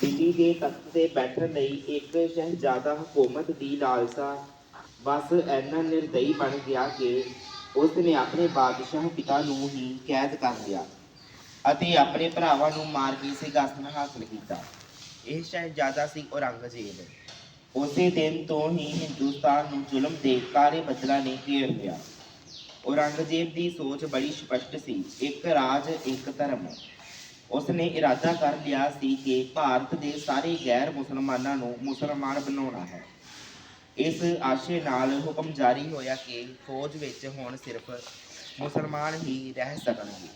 ਦਿੱਲੀ ਦੇ ਤਖਤ ਤੇ ਬੈਠਣ ਲਈ ਇੱਕ ਸ਼ਹਿਜ਼ਾਦਾ ਹਕੂਮਤ ਦੀ ਲਾਲਸਾ। ਬਸ ਇੰਨਾ ਨਿਰਦਈ ਬਣ ਗਿਆ ਕਿ ਉਸ ਨੇ ਆਪਣੇ ਬਾਦਸ਼ਾਹ ਪਿਤਾ ਨੂੰ ਹੀ ਕੈਦ ਕਰ ਲਿਆ ਅਤੇ ਆਪਣੇ ਭਰਾਵਾਂ ਨੂੰ ਮਾਰ ਕੇ ਸਿੰਘਾਸਨ ਹਾਸਲ ਕੀਤਾ। ਇਹ ਸ਼ਹਿਜ਼ਾਦਾ ਸੀ ਔਰੰਗਜ਼ੇਬ। ਉਸੇ ਦਿਨ ਤੋਂ ਹੀ ਹਿੰਦੁਸਤਾਨ ਨੂੰ ਜ਼ੁਲਮ ਦੇ ਕਾਲੇ ਬੱਦਲਾਂ ਨੇ ਘੇਰ ਲਿਆ। ਔਰੰਗਜ਼ੇਬ ਦੀ ਸੋਚ ਬੜੀ ਸਪਸ਼ਟ ਸੀ, ਇੱਕ ਰਾਜ, ਇੱਕ ਧਰਮ। ਉਸ ਨੇ ਇਰਾਦਾ ਕਰ ਲਿਆ ਸੀ ਕਿ ਭਾਰਤ ਦੇ ਸਾਰੇ ਗੈਰ ਮੁਸਲਮਾਨਾਂ ਨੂੰ ਮੁਸਲਮਾਨ ਬਣਾਉਣਾ ਹੈ। ਇਸ ਆਸ਼ੇ ਨਾਲ ਹੁਕਮ ਜਾਰੀ ਹੋਇਆ ਕਿ ਫੌਜ ਵਿੱਚ ਹੁਣ ਸਿਰਫ ਮੁਸਲਮਾਨ ਹੀ ਰਹਿ ਸਕਣਗੇ।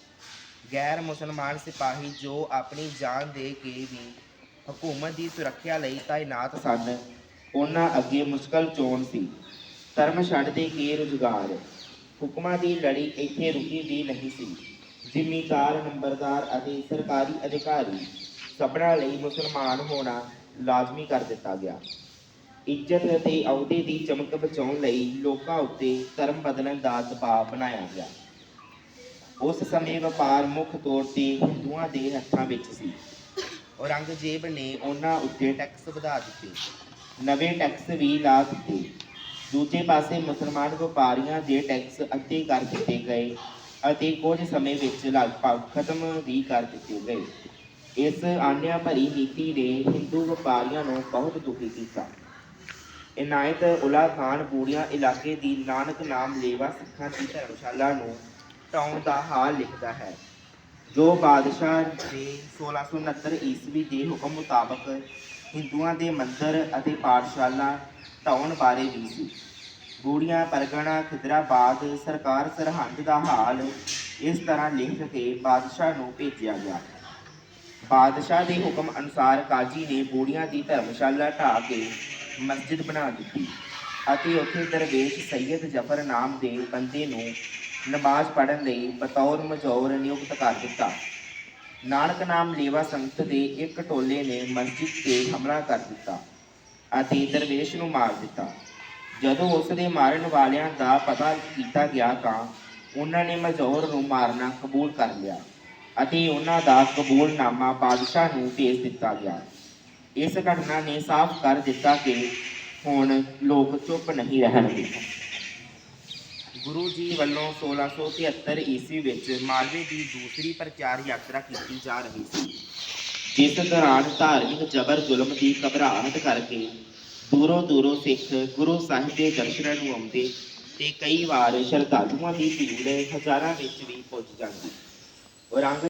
ਗੈਰ ਮੁਸਲਮਾਨ ਸਿਪਾਹੀ ਜੋ ਆਪਣੀ ਜਾਨ ਦੇ ਕੇ ਵੀ ਹਕੂਮਤ ਦੀ ਸੁਰੱਖਿਆ ਲਈ ਤਾਇਨਾਤ ਸਨ, ਉਹਨਾਂ ਅੱਗੇ ਮੁਸ਼ਕਲ ਚੋਣ ਸੀ। ਧਰਮ ਛੱਡ ਦੇ ਕੇ ਰੁਜ਼ਗਾਰ, ਹੁਕਮਾਂ ਦੀ ਲੜੀ ਇੱਥੇ ਰੁਕੀ ਵੀ ਨਹੀਂ ਸੀ। ਜ਼ਿਮੀਂਦਾਰ, ਨੰਬਰਦਾਰ ਅਤੇ ਸਰਕਾਰੀ ਅਧਿਕਾਰੀ ਸਭਨਾਂ ਲਈ ਮੁਸਲਮਾਨ ਹੋਣਾ ਲਾਜ਼ਮੀ ਕਰ ਦਿੱਤਾ ਗਿਆ। ਇੱਜ਼ਤ ਅਤੇ ਅਹੁਦੇ ਦੀ ਚਮਕ ਬਚਾਉਣ ਲਈ ਲੋਕਾਂ ਉੱਤੇ ਧਰਮ ਬਦਲਣ ਦਾ ਦਬਾਅ ਬਣਾਇਆ ਗਿਆ। ਉਸ ਸਮੇਂ ਵਪਾਰ ਮੁੱਖ ਤੌਰ ਤੇ ਹਿੰਦੂਆਂ ਦੇ ਹੱਥਾਂ ਵਿੱਚ ਸੀ। ਔਰੰਗਜ਼ੇਬ ਨੇ ਉਹਨਾਂ ਉੱਤੇ ਟੈਕਸ ਵਧਾ ਦਿੱਤੇ, ਨਵੇਂ ਟੈਕਸ ਵੀ ਲਾ ਦਿੱਤੇ। ਦੂਜੇ ਪਾਸੇ ਮੁਸਲਮਾਨ ਵਪਾਰੀਆਂ ਦੇ ਟੈਕਸ ਅੱਧੇ ਕਰ ਦਿੱਤੇ ਗਏ। ਅਤੇ ਕੁਝ ਸਮੇਂ ਵਿੱਚ ਲਗਭਗ ਖਤਮ ਵੀ ਕਰ ਦਿੱਤੇ ਗਏ। ਇਸ ਆਨਿਆ ਭਰੀ ਨੀਤੀ ਨੇ ਹਿੰਦੂ ਵਪਾਰੀਆਂ ਨੂੰ ਬਹੁਤ ਦੁਖੀ ਕੀਤਾ। ਇਨਾਇਤ ਉਲਾ ਖਾਨ ਬੂੜੀਆਂ ਇਲਾਕੇ ਦੀ ਨਾਨਕ ਨਾਮ ਲੇਵਾ ਸਿੱਖਾਂ ਦੀ ਧਰਮਸ਼ਾਲਾ ਨੂੰ ਢਾਉਣ ਦਾ ਹਾਲ ਲਿਖਦਾ ਹੈ, ਜੋ ਬਾਦਸ਼ਾਹ ਦੇ 1669 ਈਸਵੀ ਦੇ ਹੁਕਮ ਮੁਤਾਬਕ ਹਿੰਦੂਆਂ ਦੇ ਮੰਦਰ ਅਤੇ ਪਾਠਸ਼ਾਲਾ ਢਾਉਣ ਬਾਰੇ ਵੀ ਸੀ। ਗੂੜੀਆਂ, ਪਰਗਣਾ ਖਿਦਰਾਬਾਦ ਸਰਕਾਰ ਸਰਹੰਦ ਦਾ ਹਾਲ ਇਸ ਤਰ੍ਹਾਂ ਲਿਖ ਕੇ ਬਾਦਸ਼ਾਹ ਨੂੰ ਭੇਜਿਆ ਗਿਆ। ਬਾਦਸ਼ਾਹ ਦੇ ਹੁਕਮ ਅਨੁਸਾਰ ਕਾਜੀ ਨੇ ਬੂੜੀਆਂ ਦੀ ਧਰਮਸ਼ਾਲਾ ਢਾਹ ਕੇ ਮਸਜਿਦ ਬਣਾ ਦਿੱਤੀ ਅਤੇ ਉੱਥੇ ਦਰਵੇਸ਼ ਸੈਯਦ ਜਫਰ ਨਾਮ ਦੇ ਬੰਦੇ ਨੂੰ ਨਮਾਜ਼ ਪੜ੍ਹਨ ਲਈ ਬਤੌਰ ਮਜੌਰ ਨਿਯੁਕਤ ਕਰ ਦਿੱਤਾ। ਨਾਨਕ ਨਾਮ ਲੇਵਾ ਸੰਗਤ ਦੇ ਇੱਕ ਟੋਲੇ ਨੇ ਮਸਜਿਦ ਤੇ ਹਮਲਾ ਕਰ ਦਿੱਤਾ ਅਤੇ ਦਰਵੇਸ਼ ਨੂੰ ਮਾਰ ਦਿੱਤਾ। ਜਦੋਂ ਉਸ ਦੇ ਮਾਰਨ ਵਾਲਿਆਂ ਦਾ ਪਤਾ ਕੀਤਾ ਗਿਆ ਤਾਂ ਉਹਨਾਂ ਨੇ ਮਜੌਰ ਨੂੰ ਮਾਰਨਾ ਕਬੂਲ ਕਰ ਲਿਆ ਅਤੇ ਉਹਨਾਂ ਦਾ ਕਬੂਲਨਾਮਾ ਬਾਦਸ਼ਾਹ ਨੂੰ ਭੇਜ ਦਿੱਤਾ ਗਿਆ। ਇਸ ਘਟਨਾ ਨੇ ਸਾਫ਼ ਕਰ ਦਿੱਤਾ ਕਿ ਹੁਣ ਲੋਕ ਚੁੱਪ ਨਹੀਂ ਰਹਿਣਗੇ। ਗੁਰੂ ਜੀ ਵੱਲੋਂ 1673 ਈਸਵੀ ਵਿੱਚ ਮਾਲਵੇ ਦੀ ਦੂਸਰੀ ਪ੍ਰਚਾਰ ਯਾਤਰਾ ਕੀਤੀ ਜਾ ਰਹੀ ਸੀ, ਜਿਸ ਦੌਰਾਨ ਧਾਰਮਿਕ ਜ਼ਬਰ ਜ਼ੁਲਮ ਦੀ ਘਬਰਾਹਟ ਕਰਕੇ ਦੂਰੋਂ ਦੂਰੋਂ ਸਿੱਖ ਗੁਰੂ ਸਾਹਿਬ ਦੇ ਦਰਸ਼ਨਾਂ ਨੂੰ ਆਉਂਦੇ ਤੇ ਕਈ ਵਾਰ ਸ਼ਰਧਾਲੂਆਂ ਦੀ ਭੀੜ ਹਜ਼ਾਰਾਂ ਵਿੱਚ ਵੀ ਪੁੱਜ ਜਾਂਦੀ। ਔਰੰਗ